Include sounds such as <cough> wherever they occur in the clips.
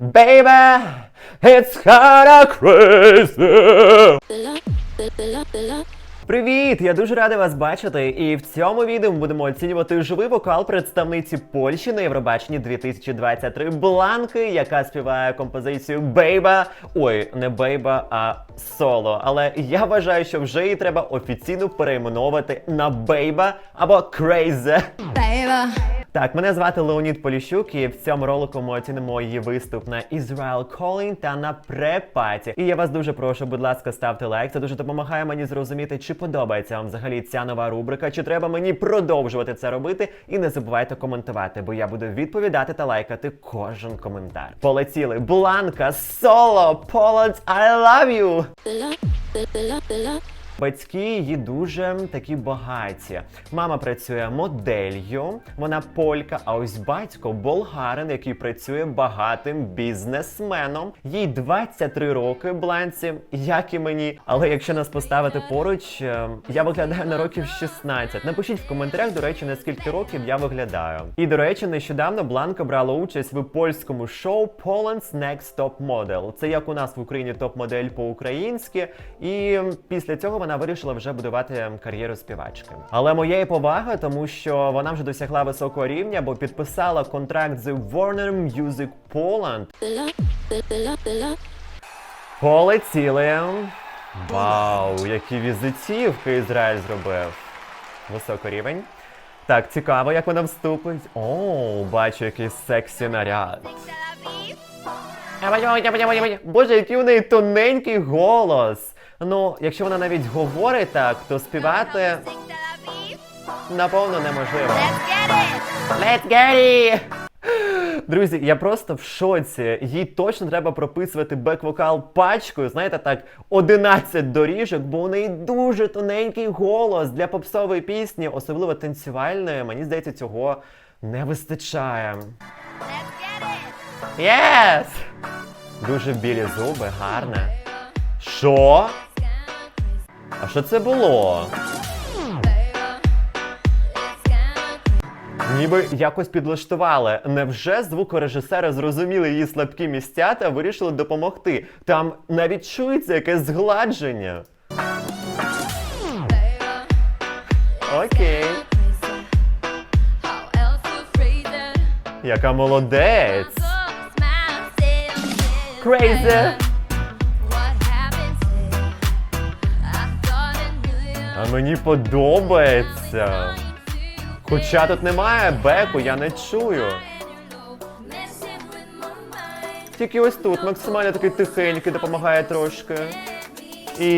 Baby, it's kinda crazy. Привіт! Я дуже радий вас бачити. І в цьому відео ми будемо оцінювати живий вокал представниці Польщі на Євробаченні 2023 Бланки, яка співає композицію Бейба. Ой, не Бейба, а соло. Але я вважаю, що вже її треба офіційно перейменовувати на Бейба або Crazy. Baby, Так, мене звати Леонід Поліщук, і в цьому ролику ми оцінимо її виступ на Israel Calling та на препаті. І я вас дуже прошу, будь ласка, ставте лайк. Це дуже допомагає мені зрозуміти, чи подобається вам взагалі ця нова рубрика, чи треба мені продовжувати це робити. І не забувайте коментувати, бо я буду відповідати та лайкати кожен коментар. Полетіли Бланка, соло, Poland, I love you! Батьки її дуже такі багаті. Мама працює моделлю, вона полька. А ось батько болгарин, який працює багатим бізнесменом. Їй 23 роки бланці, як і мені. Але якщо нас поставити поруч, е, я виглядаю на років 16. Напишіть в коментарях, до речі, на скільки років я виглядаю. І до речі, нещодавно Бланка брала участь в польському шоу Poland's Next Top Model. Це як у нас в Україні топ-модель по-українськи. І після цього вона вирішила вже будувати кар'єру співачки. Але моєї поваги, тому що вона вже досягла високого рівня, бо підписала контракт з Warner Music Poland. Полетіли. Вау, які візитівки Ізраїль зробив. Високий рівень. Так, цікаво, як вона вступить. О, бачу, який сексі наряд. Боже, який у неї тоненький голос. Ну, якщо вона навіть говорить так, то співати напевно неможливо. Let's get it! Let's get it! Друзі, я просто в шоці. Їй точно треба прописувати бек-вокал пачкою, знаєте, так, 11 доріжок, бо у неї дуже тоненький голос для попсової пісні, особливо танцювальної. Мені здається, цього не вистачає. Єс! Дуже білі зуби, гарне. Що? А що це було? Ніби якось підлаштували. Невже звукорежисери зрозуміли її слабкі місця та вирішили допомогти? Там навіть чується якесь згладження. Окей. Яка молодець. Crazy. А мені подобається. Хоча тут немає беку, я не чую. Тільки ось тут максимально такий тихенький допомагає трошки. І.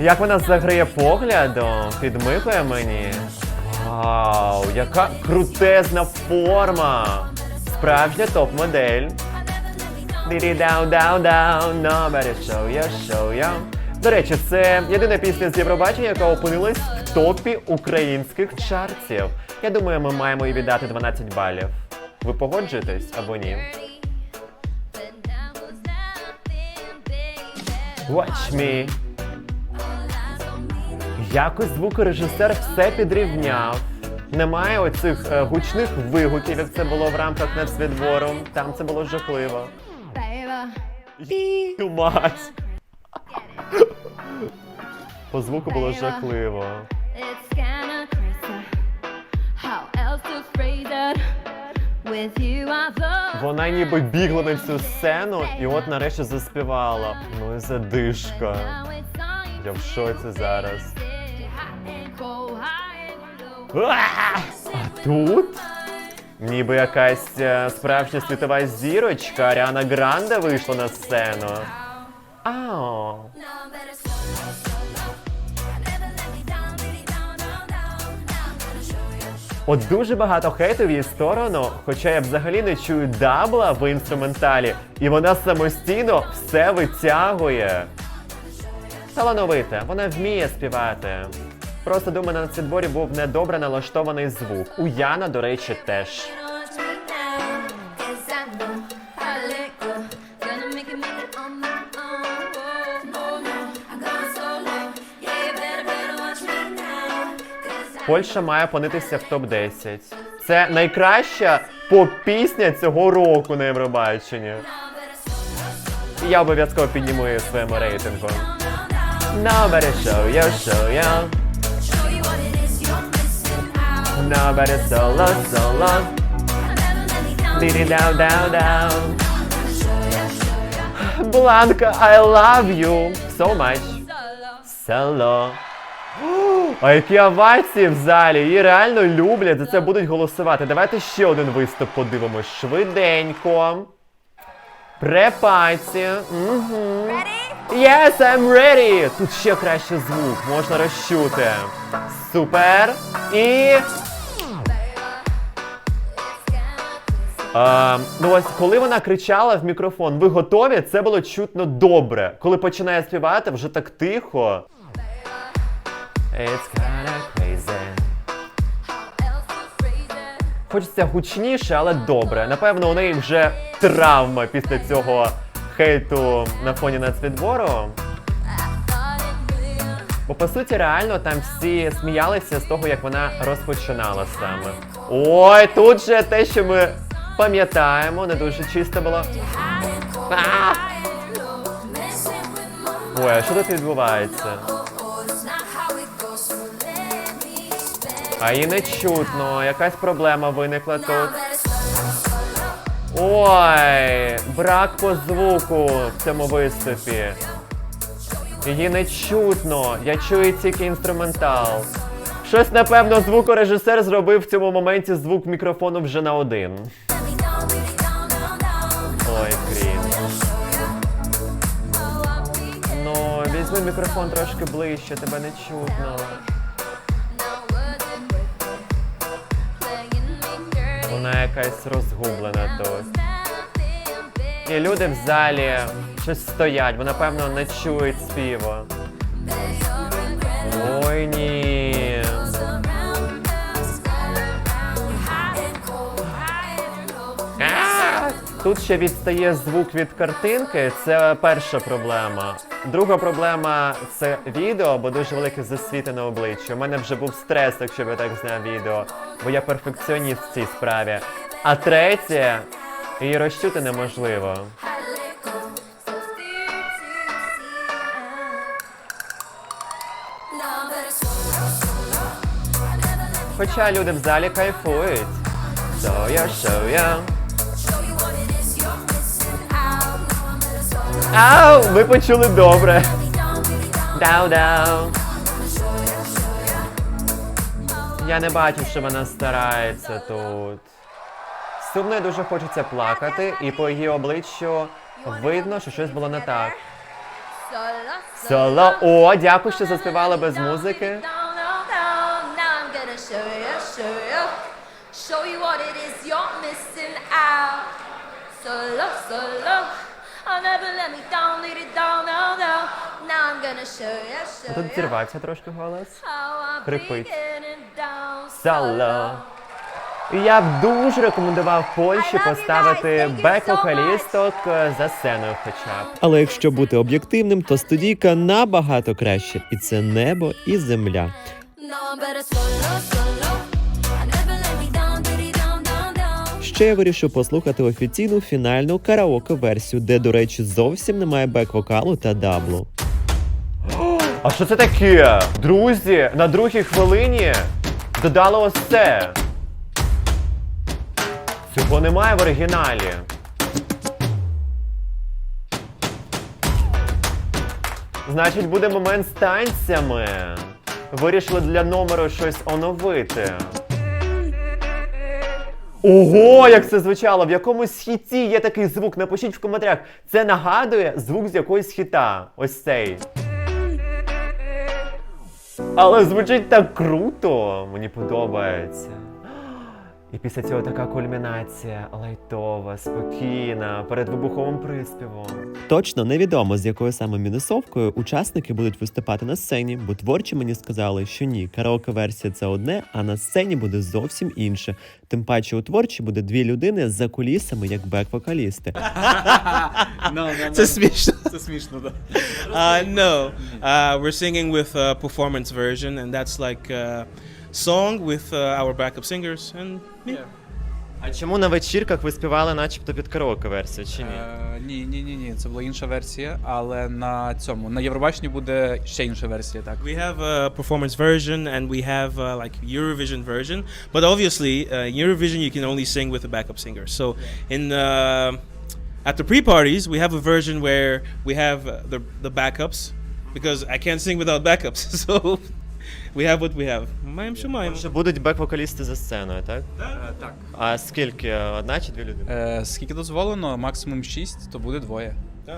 Як вона заграє поглядом, підмикує мені. Вау, яка крутезна форма! Справжня топ-модель. Down, down, down, nobody show you, show you. До речі, це єдина пісня з Євробачення, яка опинилась в топі українських чартів. Я думаю, ми маємо їй віддати 12 балів. Ви погоджуєтесь або ні? Watch me. Якось звукорежисер все підрівняв. Немає оцих е, гучних вигуків, як це було в рамках нацвідбору. Там це було жахливо. Мать. По звуку було жахливо. Вона ніби бігла на всю сцену і от нарешті заспівала. Ну і задишка. Я в шоці зараз. А тут? Ніби якась е, справжня світова зірочка Аріана Гранде вийшла на сцену. Ау. От дуже багато хейту в її сторону, хоча я взагалі не чую дабла в інструменталі, і вона самостійно все витягує. Талановита, вона вміє співати. Просто думаю, на цидборі був недобре налаштований звук. У Яна, до речі, теж. Польща має опинитися в топ-10. Це найкраща поп-пісня цього року на Євробаченні. Я обов'язково підніму її своєму рейтингу. Nobody show you, show you. Nobody solo, solo. Diddy down, down, down. Blanca, I love you so much. Село. А які овації в залі! Її реально люблять, за це будуть голосувати. Давайте ще один виступ подивимось. Швиденько. Препаці. Угу. Yes, I'm ready! Тут ще краще звук, можна розчути. Супер. І. А, ну ось, коли вона кричала в мікрофон, ви готові? Це було чутно добре. Коли починає співати, вже так тихо. It's kinda crazy. Хочеться гучніше, але добре. Напевно, у неї вже травма після цього хейту на фоні нацвідбору. Бо по суті, реально там всі сміялися з того, як вона розпочинала саме. Ой, тут же те, що ми пам'ятаємо, не дуже чисто було. А! Що тут відбувається? А її не чутно, якась проблема виникла тут. Ой, брак по звуку в цьому виступі. Її не чутно, я чую тільки інструментал. Щось, напевно, звукорежисер зробив в цьому моменті звук мікрофону вже на один. Візьми мікрофон трошки ближче, тебе не чутно. Вона якась розгублена тут. І люди в залі щось стоять, бо напевно не чують співу. Ой ні. Тут ще відстає звук від картинки, це перша проблема. Друга проблема це відео, бо дуже велике засвіти на обличчі. У мене вже був стрес, якщо я так зняв відео, бо я перфекціоніст в цій справі. А третє, її розчути неможливо. Хоча люди в залі кайфують. So я show я. Ау, ви почули добре. Дау-дау. Я не бачу, що вона старається тут. Сумно і дуже хочеться плакати, і по її обличчю видно, що щось було не так. Соло. О, дякую, що заспівали без музики. Show you what it is you're missing out. Solo, solo. I'll never let me down, lead it down, down, down. Now I'm gonna show you, show Тут you зірвався трошки голос. how I'm Хрипить. breaking it down. Соло. І я б дуже рекомендував Польщі I love you поставити guys. Thank you so бек-вокалісток е, за сценою хоча б. Але якщо бути об'єктивним, то студійка набагато краще. І це небо і земля. No, I'm better solo, solo. Ще я вирішив послухати офіційну фінальну караоке-версію, де, до речі, зовсім немає бек-вокалу та даблу. А що це таке? Друзі, на другій хвилині додали ось це. Цього немає в оригіналі. Значить, буде момент з танцями. Вирішили для номеру щось оновити. Ого, як це звучало! В якомусь хіті є такий звук. Напишіть в коментарях. Це нагадує звук з якоїсь хіта. Ось цей. Але звучить так круто. Мені подобається. І після цього така кульмінація лайтова, спокійна, перед вибуховим приспівом. Точно невідомо, з якою саме мінусовкою учасники будуть виступати на сцені, бо творчі мені сказали, що ні, караоке-версія це одне, а на сцені буде зовсім інше. Тим паче у творчі буде дві людини за кулісами, як бек-вокалісти. No, no, no. Це смішно. Це смішно, да. Uh, no, uh, we're singing with a performance version, and that's like uh, song with uh, our backup singers, and yeah. А чому на вечірках ви співали, начебто під караоке версію, чи ні? Е, ні, ні, ні, ні, це була інша версія, але на цьому на Євробаченні буде ще інша версія, так. We have a performance version and we have uh, like Eurovision version, but obviously uh, Eurovision you can only sing with a backup singer. So in uh, at the pre-parties we have a version where we have uh, the the backups because I can't sing without backups. <laughs> So we have what we have. Маємо, що маємо. Що будуть бек-вокалісти за сценою, так? Е, так. А скільки? Одна чи дві людини? Е, скільки дозволено, максимум 6, то буде двоє.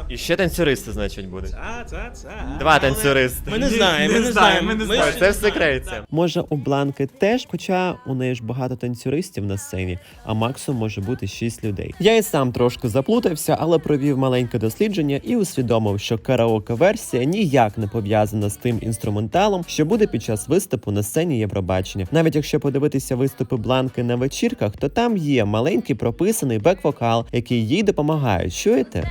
І ще танцюристи, значить, будуть. Та, та, та. Два танцюристи. Ми не знаємо, ми не знаємо. Ми Ой, ще Це не в секреті. знаємо. Може, у Бланки теж, хоча у неї ж багато танцюристів на сцені, а максимум може бути 6 людей. Я і сам трошки заплутався, але провів маленьке дослідження і усвідомив, що караоке-версія ніяк не пов'язана з тим інструменталом, що буде під час виступу на сцені Євробачення. Навіть якщо подивитися виступи Бланки на вечірках, то там є маленький прописаний бек-вокал, який їй допомагає. Чуєте?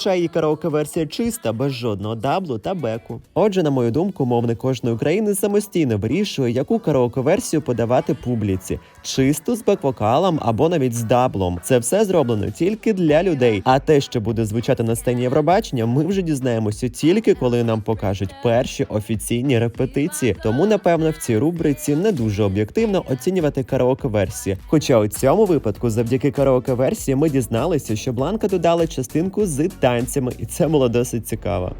Хоча її караоке-версія чиста, без жодного даблу та беку. Отже, на мою думку, мовник кожної країни самостійно вирішує, яку караоке-версію подавати публіці: чисту з бек-вокалом або навіть з даблом. Це все зроблено тільки для людей. А те, що буде звучати на сцені Євробачення, ми вже дізнаємося тільки коли нам покажуть перші офіційні репетиції. Тому, напевно, в цій рубриці не дуже об'єктивно оцінювати караоке-версії. Хоча у цьому випадку, завдяки караоке-версії, ми дізналися, що Бланка додала частинку з танцями, і це було досить цікаво.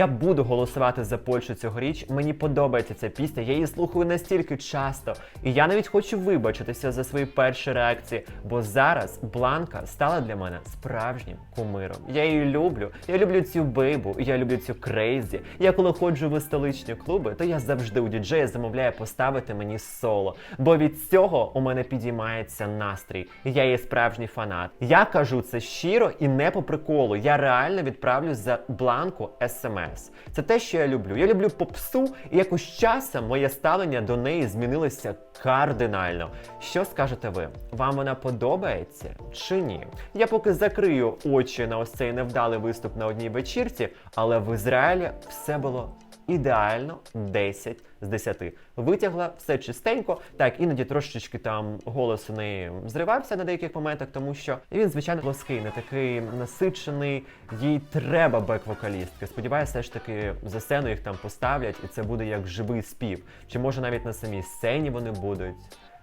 Я буду голосувати за Польщу цьогоріч. Мені подобається ця пісня. Я її слухаю настільки часто. І я навіть хочу вибачитися за свої перші реакції, бо зараз Бланка стала для мене справжнім кумиром. Я її люблю. Я люблю цю бейбу, я люблю цю крейзі. Я коли ходжу в столичні клуби, то я завжди у діджея замовляю поставити мені соло. Бо від цього у мене підіймається настрій. Я є справжній фанат. Я кажу це щиро і не по приколу. Я реально відправлю за бланку смс. Це те, що я люблю. Я люблю попсу, і якось часом моє ставлення до неї змінилося кардинально. Що скажете ви? Вам вона подобається чи ні? Я поки закрию очі на ось цей невдалий виступ на одній вечірці, але в Ізраїлі все було ідеально 10 з 10. Витягла все чистенько. Так, іноді трошечки там голос у неї зривався на деяких моментах, тому що він, звичайно, плоский, не такий насичений. Їй треба бек-вокалістки. Сподіваюся, все ж таки за сцену їх там поставлять, і це буде як живий спів. Чи може навіть на самій сцені вони будуть.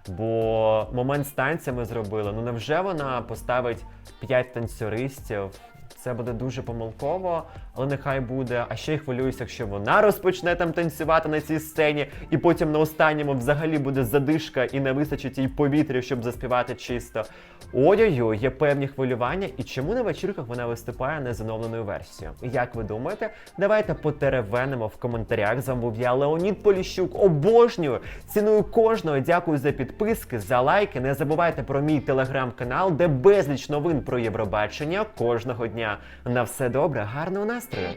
Бо момент з танцями зробила. Ну невже вона поставить 5 танцюристів? Це буде дуже помилково, але нехай буде. А ще й хвилююся, якщо вона розпочне там танцювати на цій сцені, і потім на останньому взагалі буде задишка і не вистачить їй повітря, щоб заспівати чисто. Ой-ой-ой, є певні хвилювання. І чому на вечірках вона виступає не з оновленою версією? Як ви думаєте? Давайте потеревенимо в коментарях. З вами був я Леонід Поліщук. Обожнюю! Ціную кожного. Дякую за підписки, за лайки. Не забувайте про мій телеграм-канал, де безліч новин про Євробачення кожного дня. На все добре, гарного настрою!